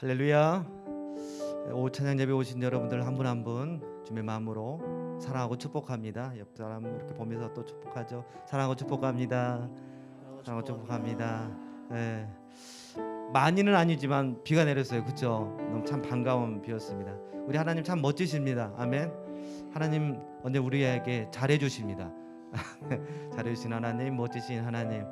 할렐루야. 오 찬양 예배 오신 여러분들 한 분 한 분 주님의 마음으로 사랑하고 축복합니다. 옆 사람 이렇게 보면서 또 축복하죠. 사랑하고 축복합니다. 사랑하고 축복합니다. 예. 많이는 아니지만 비가 내렸어요. 그렇죠? 너무 참 반가운 비였습니다. 우리 하나님 참 멋지십니다. 아멘. 하나님 언제 우리에게 잘해 주십니다. 잘해 주신 하나님, 멋지신 하나님.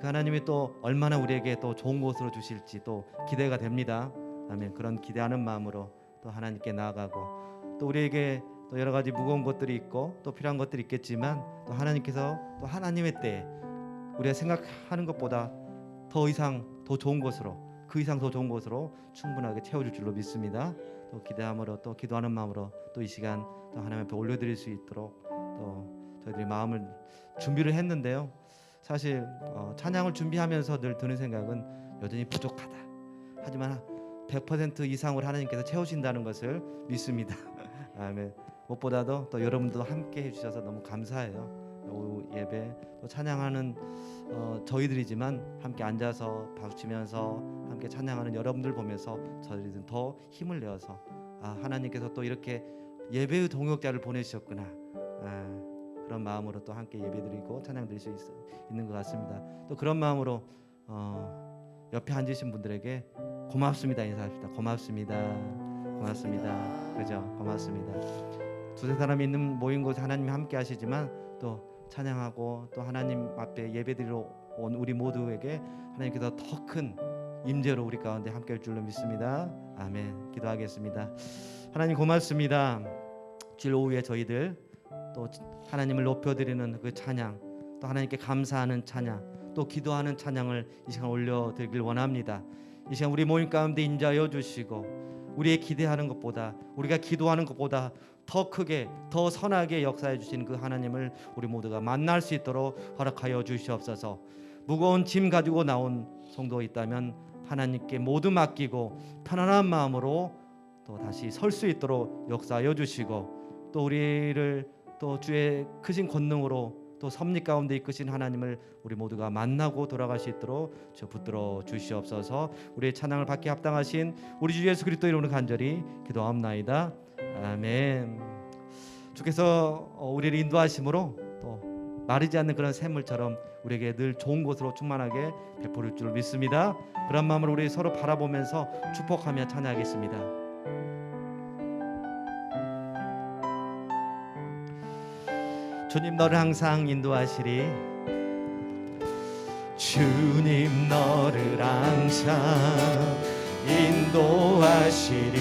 그 하나님이 또 얼마나 우리에게 또 좋은 곳으로 주실지 또 기대가 됩니다. 아멘. 그런 기대하는 마음으로 또 하나님께 나아가고 또 우리에게 또 여러 가지 무거운 것들이 있고 또 필요한 것들이 있겠지만 또 하나님께서 또 하나님의 때에 우리가 생각하는 것보다 더 이상 더 좋은 것으로 그 이상 더 좋은 것으로 충분하게 채워줄 줄로 믿습니다. 또 기대함으로 또 기도하는 마음으로 또 이 시간 또 하나님 앞에 올려드릴 수 있도록 또 저희들이 마음을 준비를 했는데요. 사실 어, 찬양을 준비하면서 늘 드는 생각은 여전히 부족하다. 하지만 100% 이상으로 하나님께서 채우신다는 것을 믿습니다. 아멘. 무엇보다도 또 여러분도 함께 해주셔서 너무 감사해요. 오후 예배 또 찬양하는 어, 저희들이지만 함께 앉아서 박수치면서 함께 찬양하는 여러분들 보면서 저희들은 더 힘을 내어서 아 하나님께서 또 이렇게 예배의 동역자를 보내주셨구나 아, 그런 마음으로 또 함께 예배드리고 찬양드릴 수 있, 있는 것 같습니다. 또 그런 마음으로 어, 옆에 앉으신 분들에게 고맙습니다 인사합시다. 고맙습니다. 고맙습니다. 그죠? 고맙습니다. 두세 사람이 있는 모인 곳에 하나님이 함께 하시지만 또 찬양하고 또 하나님 앞에 예배드리러 온 우리 모두에게 하나님께서 더 큰 임재로 우리 가운데 함께 할 줄로 믿습니다. 아멘. 기도하겠습니다. 하나님 고맙습니다. 주일 오후에 저희들 또 하나님을 높여드리는 그 찬양 또 하나님께 감사하는 찬양 또 기도하는 찬양을 이 시간 올려드리길 원합니다. 이 시간 우리 모임 가운데 인자여 주시고 우리의 기대하는 것보다 우리가 기도하는 것보다 더 크게 더 선하게 역사해 주신 그 하나님을 우리 모두가 만날 수 있도록 허락하여 주시옵소서. 무거운 짐 가지고 나온 성도 있다면 하나님께 모두 맡기고 편안한 마음으로 또 다시 설 수 있도록 역사하여 주시고 또 우리를 또 주의 크신 권능으로 또 섭리 가운데 이끄신 하나님을 우리 모두가 만나고 돌아갈 수 있도록 저 붙들어 주시옵소서. 우리의 찬양을 받기 합당하신 우리 주 예수 그리스도 이름으로 간절히 기도하옵나이다. 아멘. 주께서 어, 우리를 인도하심으로 또 마르지 않는 그런 샘물처럼 우리에게 늘 좋은 곳으로 충만하게 베풀 줄 믿습니다. 그런 마음으로 우리 서로 바라보면서 축복하며 찬양하겠습니다. 주님 너를 항상 인도하시리. 주님 너를 항상 인도하시리.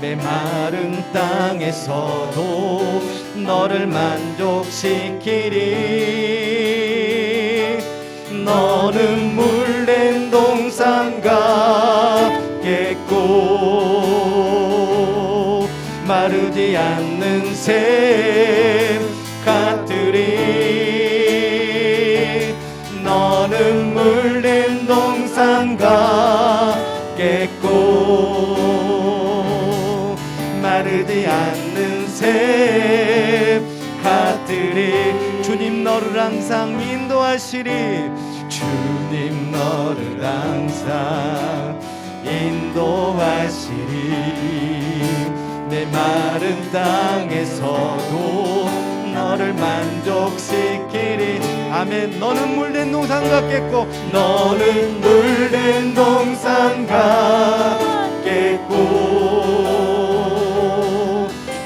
메마른 땅에서도 너를 만족시키리. 너는 물낸 동산 같겠고 마르지 않는 샘 같으리. 너는 물낸 동산 같겠고 마르지 않는 샘 같으리. 주님 너를 항상 인도하시리. 주님 너를 항상 인도하시리 내 마른 땅에서도 너를 만족시키리. 아멘. 너는 물된 동산 같겠고 너는 물된 동산 같겠고.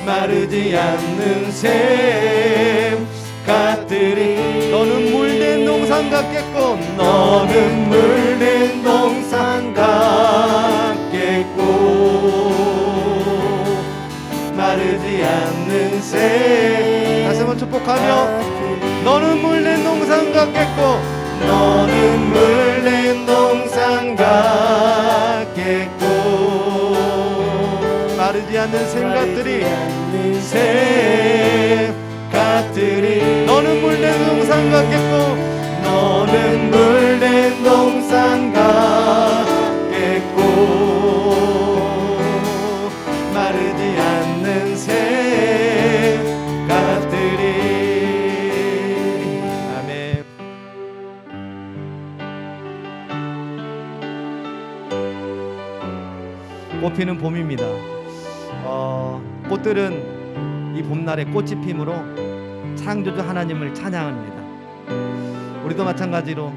마르지 않는 샘 같으리. 너는 물된 동산 같겠고 너는 물 다시 한번 축복하며 너는 물낸 동산 같겠고 너는 물낸 동산 같겠고 마르지 않는 샘 같으리 너는 물낸 동산 같겠고 너는 물낸 동산 여기는 봄입니다. 어, 꽃들은 이 봄날의 꽃이 핌으로 창조주 하나님을 찬양합니다. 우리도 마찬가지로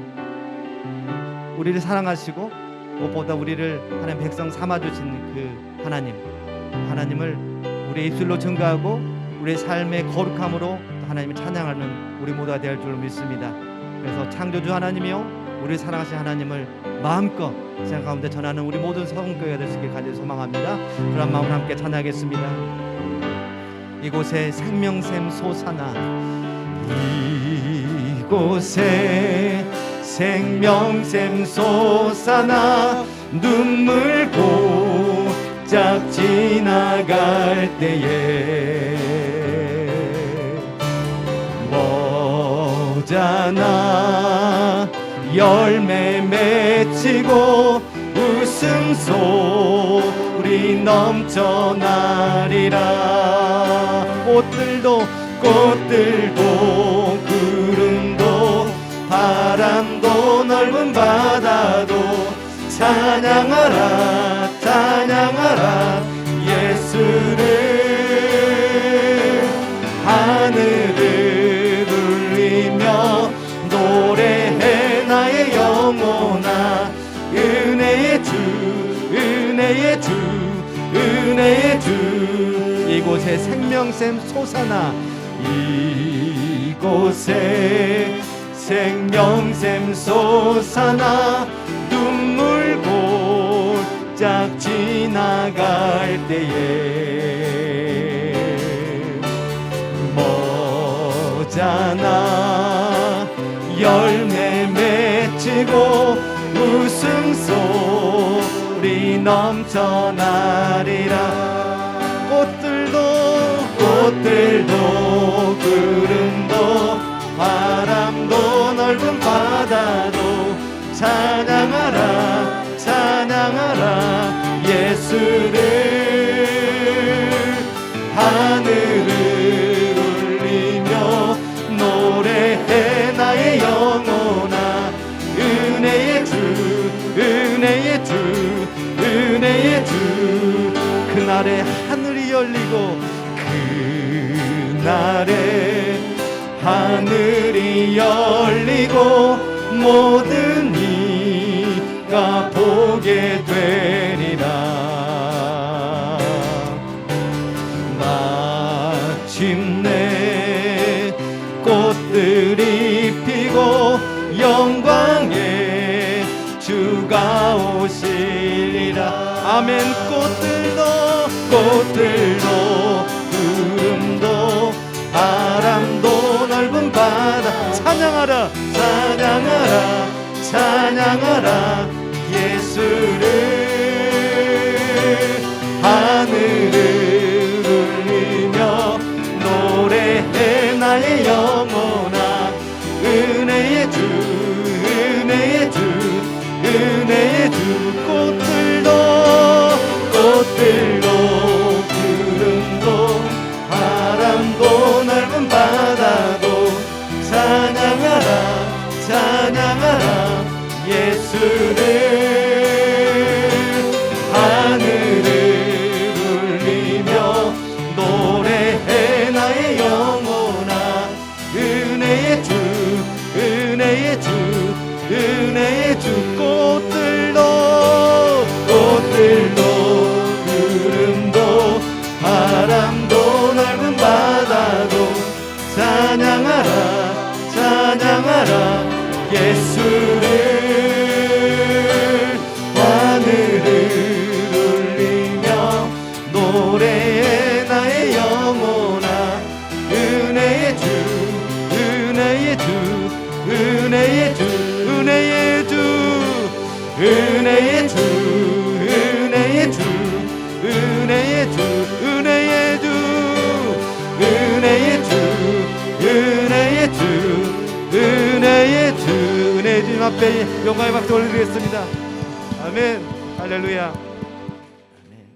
우리를 사랑하시고 무엇보다 우리를 하나님 백성 삼아 주신 그 하나님 하나님을 우리의 입술로 증거하고 우리의 삶의 거룩함으로 하나님을 찬양하는 우리 모두가 될 줄 믿습니다. 그래서 창조주 하나님이요 우리 사랑하신 하나님을 마음껏 생각 가운데 전하는 우리 모든 성교회가 되시길 간절히 소망합니다. 그런 마음을 함께 찬양하겠습니다. 이곳에 생명샘 솟아나 이곳에 생명샘 솟아나 눈물 고짝 지나갈 때에 모자나 열매 맺히고 웃음 소리 넘쳐나리라. 꽃들도 꽃들도 구름도 바람도 넓은 바다도 찬양하라 이곳에 생명샘 솟아나 이곳에 생명샘 솟아나 눈물 곧짝 지나갈 때에 모자나 열매 맺히고 웃음 소리 넘쳐나리라. 꽃들도 꽃들도 구름도 바람도 넓은 바다도 찬양하라 찬양하라 예수를 하늘을 울리며 노래해 나의 영혼아. 은혜의 주 은혜의 주 은혜의 주. 그날에 하늘이 열리고 그 날에 하늘이 열리고 모든 이가 보게 되리라. 마침내 꽃들이 피고 영광의 주가 오시리라. 아멘. 꽃들도 꽃들 바다 찬양하라 찬양하라 찬양하라. 예수 serai 앞에 영광의 박수 올려드리겠습니다 아멘 할렐루야 아멘.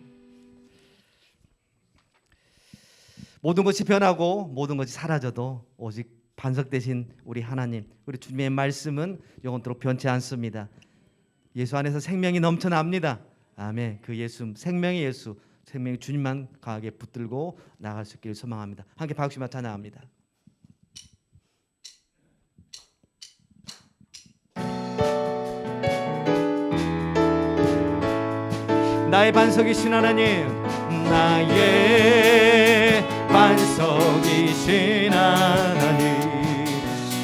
모든 것이 변하고 모든 것이 사라져도 오직 반석되신 우리 하나님 우리 주님의 말씀은 영원토록 변치 않습니다 예수 안에서 생명이 넘쳐납니다 아멘. 그 예수 생명의 예수 생명의 주님만 강하게 붙들고 나갈 수 있기를 소망합니다. 함께 박수 마타 나갑니다. 나의 반석이신 하나님 나의 반석이신 하나님.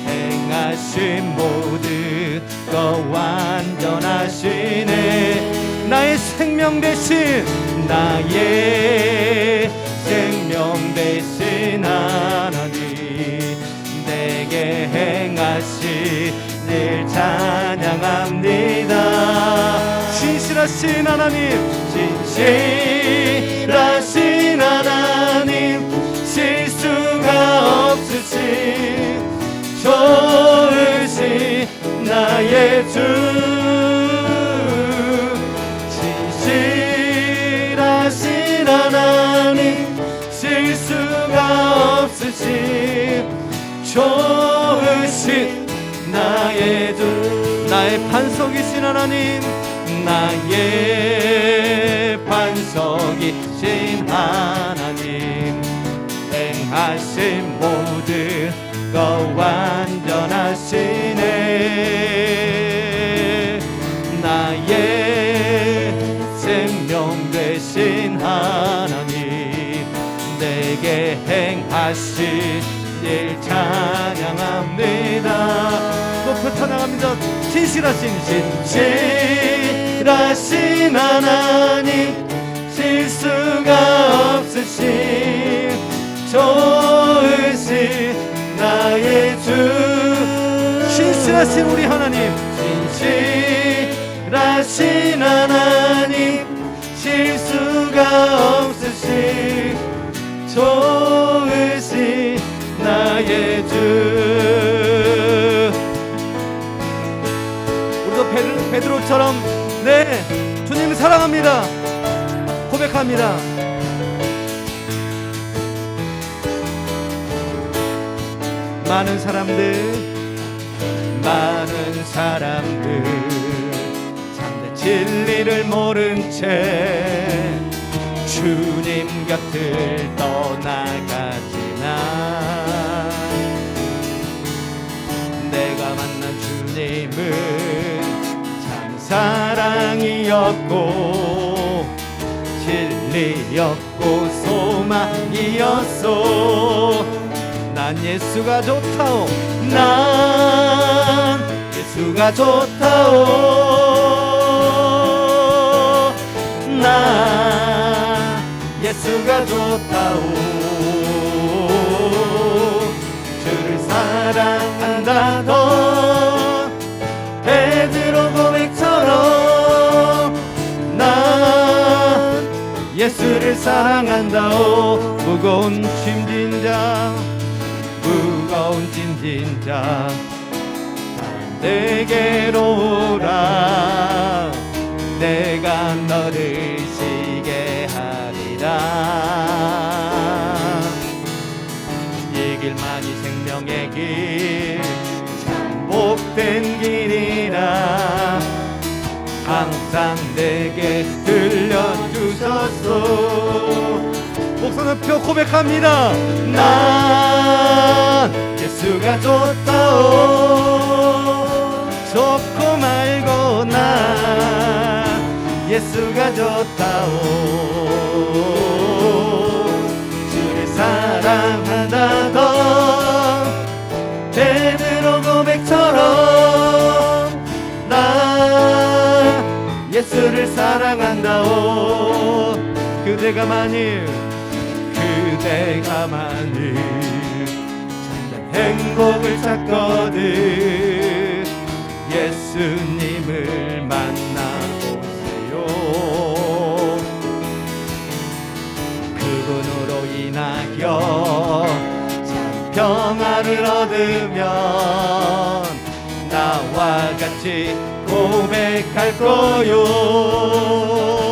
행하신 모든 것 완전하시네. 나의 생명 대신 나의 생명 대신 하나님. 내게 행하신 일 찬양합니다 신실하신 하나님 신실하신 하나님 실수가 없으신 좋으신 나의 주 진실하신 하나님 실수가 없으신 좋으신 나의 주. 나의 반석이신 하나님 나의 반석이신 하나님. 행하신 모든 것 완전하시네. 나의 생명 되신 하나님 내게 행하신 일 찬양합니다. 높여 찬양합니다 진실하신 진실 하신 하나님 실수가 없으신 좋으신 나의 주. 신실하신 우리 하나님. 신실하신 하나님 실수가 없으신 좋으신 나의 주. 우리도 베드로, 베드로처럼 사랑합니다. 고백합니다. 많은 사람들 많은 사람들 참된 진리를 모른 채 주님 곁을 떠나가지만 내가 만난 주님은 참 사랑 이었고 진리였고 소망이었소. 난 예수가 좋다오 난 예수가 좋다오. 난 예수가 좋다오. 주를 사랑한다던 예수를 사랑한다오. 무거운 짐진 자 무거운 짐진 자 내게로 오라. 내가 너를 주셨소 목소 높여 고백합니다. 난 예수가 좋다오. 좋고 말고 난 예수가 좋다오. 주를 사랑한다던 베드로 고백처럼 난 예수를 사랑한다오 그대가 만일 그대가 만일 행복을 찾거든 예수님을 만나보세요. 그분으로 인하여 참 평안을 얻으면 나와 같이 고백할 거요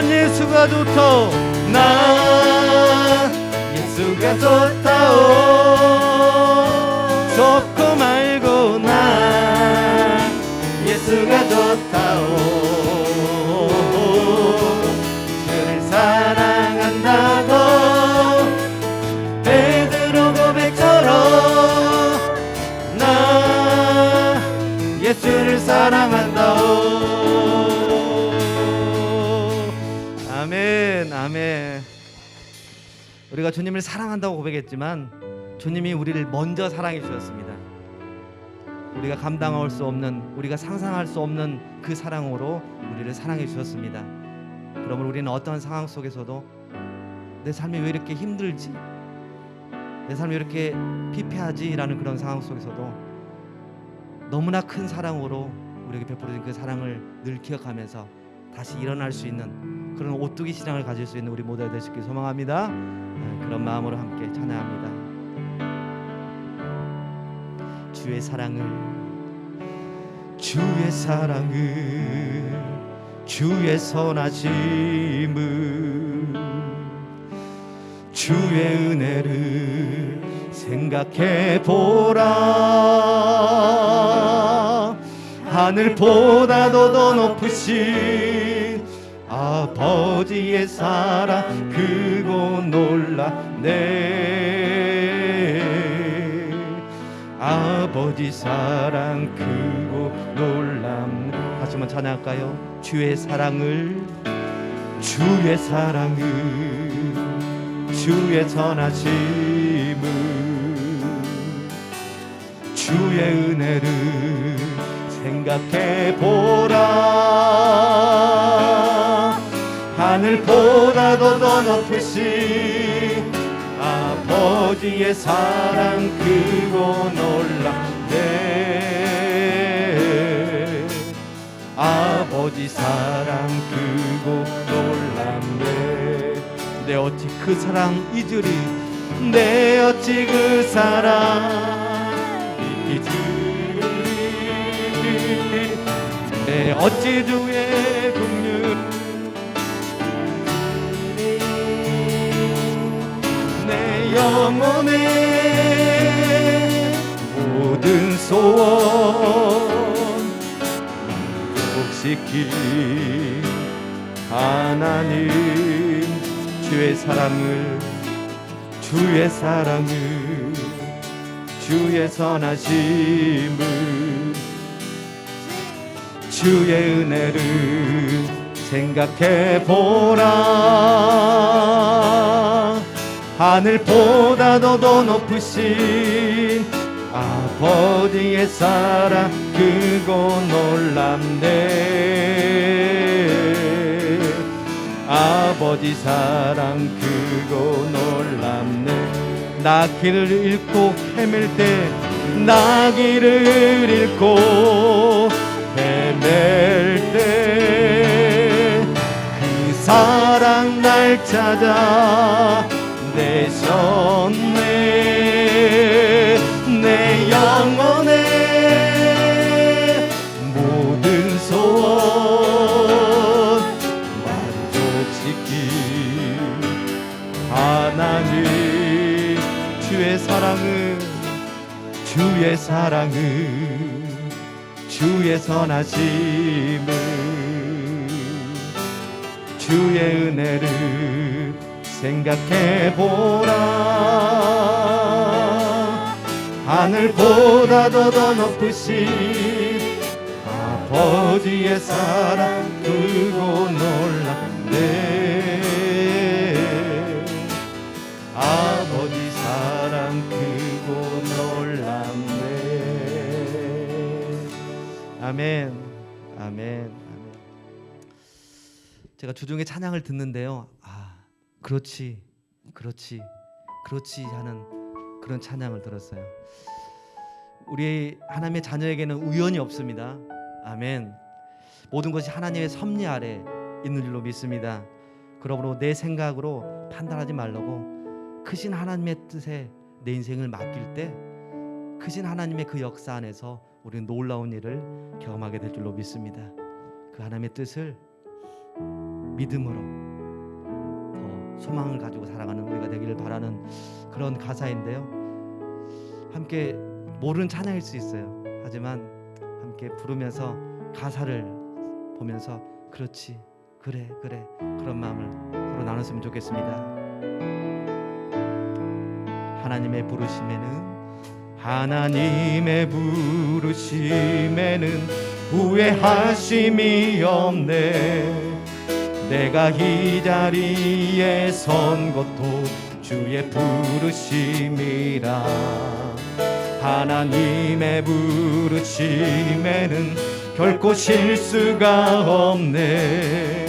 난 예수가 좋다. 난 예수가 좋다오 우리가 주님을 사랑한다고 고백했지만 주님이 우리를 먼저 사랑해 주셨습니다. 우리가 감당할 수 없는 우리가 상상할 수 없는 그 사랑으로 우리를 사랑해 주셨습니다. 그러면 우리는 어떤 상황 속에서도 내 삶이 왜 이렇게 힘들지? 내 삶이 왜 이렇게 피폐하지라는 그런 상황 속에서도 너무나 큰 사랑으로 우리에게 베풀어진 그 사랑을 늘 기억하면서 다시 일어날 수 있는 그런 오뚜기 신앙을 가질 수 있는 우리 모두가 되시길 소망합니다. 네, 그런 마음으로 함께 찬양합니다. 주의 사랑을 주의 사랑을 주의 선하심을 주의 은혜를 생각해 보라 하늘보다도 더 높으신 아버지의 사랑 크고 놀랍네. 아버지 사랑 크고 놀랍네 다시 한번 찬양할까요? 주의 사랑을 주의 사랑을 주의 선하심을 주의 은혜를 생각해 보라 하늘보다도 더 높으신 아버지의 사랑 크고 놀랍네. 아버지 사랑 크고 놀랍네. 내 어찌 그 사랑 잊으리? 내 어찌 그 사랑 잊으리? 내 어찌 주의 국 영혼의 모든 소원 회복시킨 하나님 주의 사랑을 주의 사랑을 주의 선하심을 주의 은혜를 생각해 보라 하늘보다도 더 높으신 아버지의 사랑 크고 놀랍네. 아버지 사랑 크고 놀랍네. 나 길을 잃고 헤맬 때 나 길을 잃고 헤맬 때 그 사랑 날 찾아 내셨네 내 영혼의 모든 소원 만족시킨 하나님 주의 사랑을 주의 사랑을 주의 선하심을 주의 은혜를 생각해 보라. 하늘보다도 더 높으신 아버지의 사랑 크고 놀랍네. 아버지 사랑 크고 놀랍네. 아멘 아멘 제가 주중에 찬양을 듣는데요. 아 그렇지 그렇지 그렇지 하는 그런 찬양을 들었어요. 우리 하나님의 자녀에게는 우연이 없습니다. 아멘. 모든 것이 하나님의 섭리 아래 있는 줄로 믿습니다. 그러므로 내 생각으로 판단하지 말라고 크신 하나님의 뜻에 내 인생을 맡길 때 크신 하나님의 그 역사 안에서 우리는 놀라운 일을 경험하게 될 줄로 믿습니다. 그 하나님의 뜻을 믿음으로 더 소망을 가지고 살아가는 우리가 되기를 바라는 그런 가사인데요. 함께 모르는 찬양일 수 있어요. 하지만 함께 부르면서 가사를 보면서 그렇지 그래 그래 그런 마음을 서로 나눴으면 좋겠습니다. 하나님의 부르심에는 하나님의 부르심에는 후회하심이 없네 내가 이 자리에 선 것도 주의 부르심이라. 하나님의 부르심에는 결코 실수가 없네.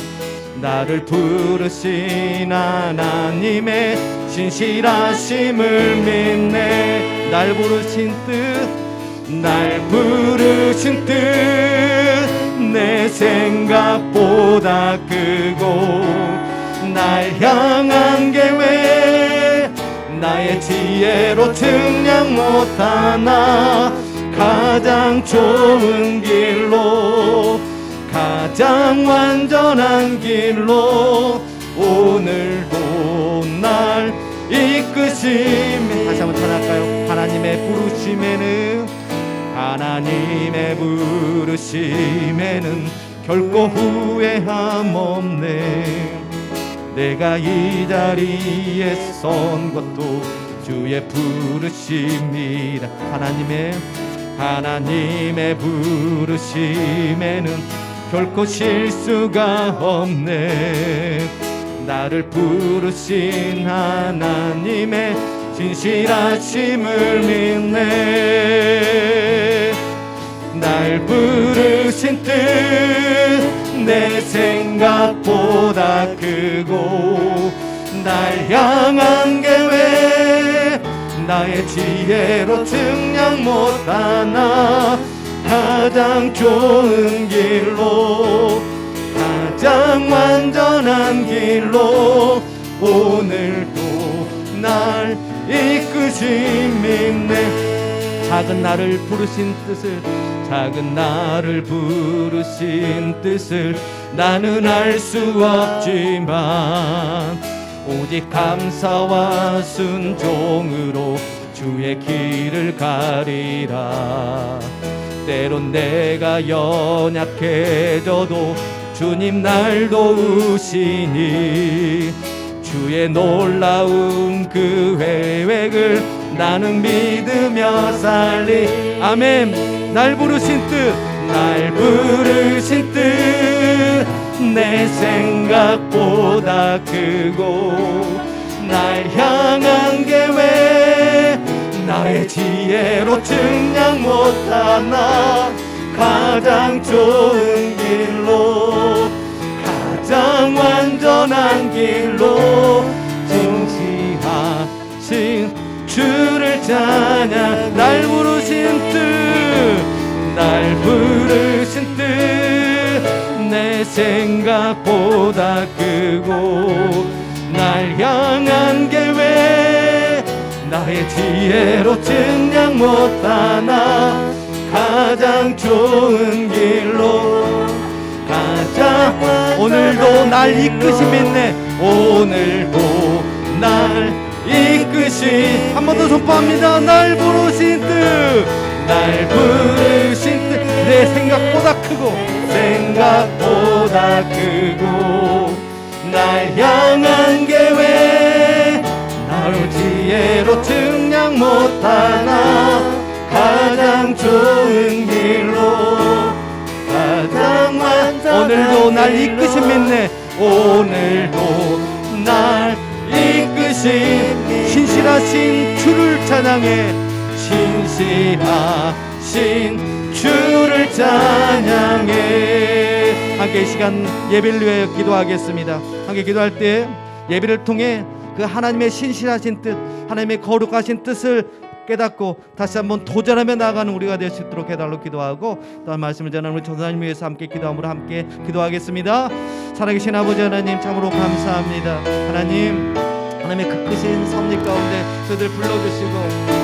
나를 부르신 하나님의 신실하심을 믿네. 날 부르신 뜻 날 부르신 뜻 내 생각보다 크고 날 향한 계획 나의 지혜로 증량 못하나 가장 좋은 길로 가장 완전한 길로 오늘도 날 이끄심에 다시 한번 전할까요? 하나님의 부르심에는 하나님의 부르심에는 결코 후회함 없네. 내가 이 자리에 선 것도 주의 부르심이라. 하나님의 하나님의 부르심에는 결코 실수가 없네. 나를 부르신 하나님의 진실하심을 믿네. 날 부르신 뜻 내 생각보다 크고 날 향한 계획 나의 지혜로 증량 못하나 가장 좋은 길로 가장 완전한 길로 오늘도 날 이끄심 믿네. 작은 나를 부르신 뜻을 작은 나를 부르신 뜻을 나는 알 수 없지만 오직 감사와 순종으로 주의 길을 가리라. 때론 내가 연약해져도 주님 날 도우시니 주의 놀라운 그 계획을 나는 믿으며 살리. 아멘. 날 부르신 뜻 날 부르신 뜻. 내 생각보다 크고 날 향한 계획. 나의 지혜로 증량 못하나 가장 좋은 길로 가장 완전한 길로 진실하신 주를 찬양. 날 부르신 뜻날 부르신 뜻내 생각보다 크고 날 향한 계획. 나의 지혜로 증량 못하나 가장 좋은 길 날 이끄심 있네. 오늘도 날 이끄신 한 번 더 선포합니다. 날 부르신 뜻날 부르신 뜻 내 생각보다 크고 생각보다 크고 날 향한 계획 나로 지혜로 증량 못하나 가장 좋은 길로 가장 완전 오늘도 날 이끄신 믿네 오늘도 날 이끄신 신실하신 주를 찬양해. 신실하신 주를 찬양해. 함께 이 시간 예배를 위해 기도하겠습니다. 함께 기도할 때 예배를 통해 그 하나님의 신실하신 뜻 하나님의 거룩하신 뜻을 깨닫고 다시 한번 도전하며 나아가는 우리가 될 수 있도록 해달라고 기도하고 또한 말씀을 전하는 우리 전사님 위해서 함께 기도함으로 함께 기도하겠습니다. 살아계신 아버지 하나님 참으로 감사합니다. 하나님 하나님의 그 크신 섭리 가운데 저들 불러주시고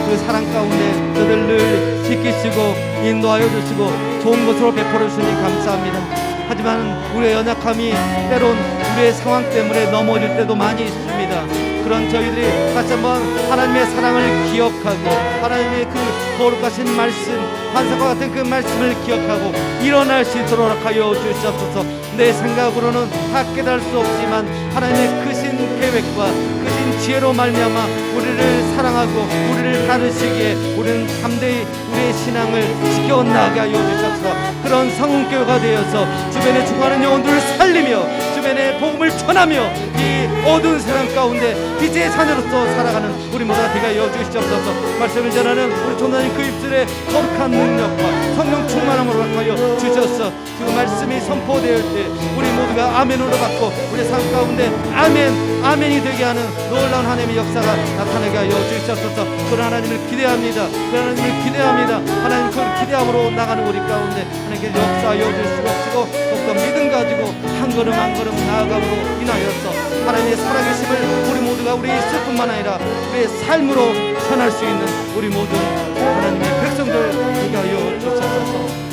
그 사랑 가운데 저들을 지키시고 인도하여 주시고 좋은 것으로 베풀어 주시니 감사합니다. 하지만 우리의 연약함이 때론 우리의 상황 때문에 넘어질 때도 많이 있습니다. 그런 저희들이 다시 한번 하나님의 사랑을 기억하고 하나님의 그 거룩하신 말씀 환상과 같은 그 말씀을 기억하고 일어날 수 있도록 하여 주시옵소서. 내 생각으로는 다 깨달을 수 없지만 하나님의 크신 계획과 크신 지혜로 말미암아 우리를 사랑하고 우리를 다루시기에 우리는 담대히 우리의 신앙을 지켜나가게 하여 주시옵소서. 그런 성교가 되어서 주변에 죽어가는 영혼들을 살리며 주변에 복음을 전하며 이 어두운 세상 가운데 빛의 자녀로서 살아가는 우리 모두가 되게 하여 주시옵소서 말씀을 전하는 우리 총장님 그 입술에 거룩한 능력과 성령 충만함으로 하여 주셔서 그 말씀이 선포될 때 우리 모두가 아멘으로 받고 우리 삶 가운데 아멘 아멘이 되게 하는 놀라운 하나님의 역사가 나타나게 하여 주시옵소서 그런 하나님을 기대합니다. 그 하나님을 기대합니다. 하나님 그 기대함으로 나가는 우리 가운데 하나님께 역사하여 주시옵시고 안에서 믿음 가지고 한 걸음 한 걸음 나아감으로 인하여서 하나님의 사랑의 심을 우리 모두가 우리 있을뿐만 아니라 우리의 삶으로 전할 수 있는 우리 모두 하나님의 백성들 되게 하여 주옵소서.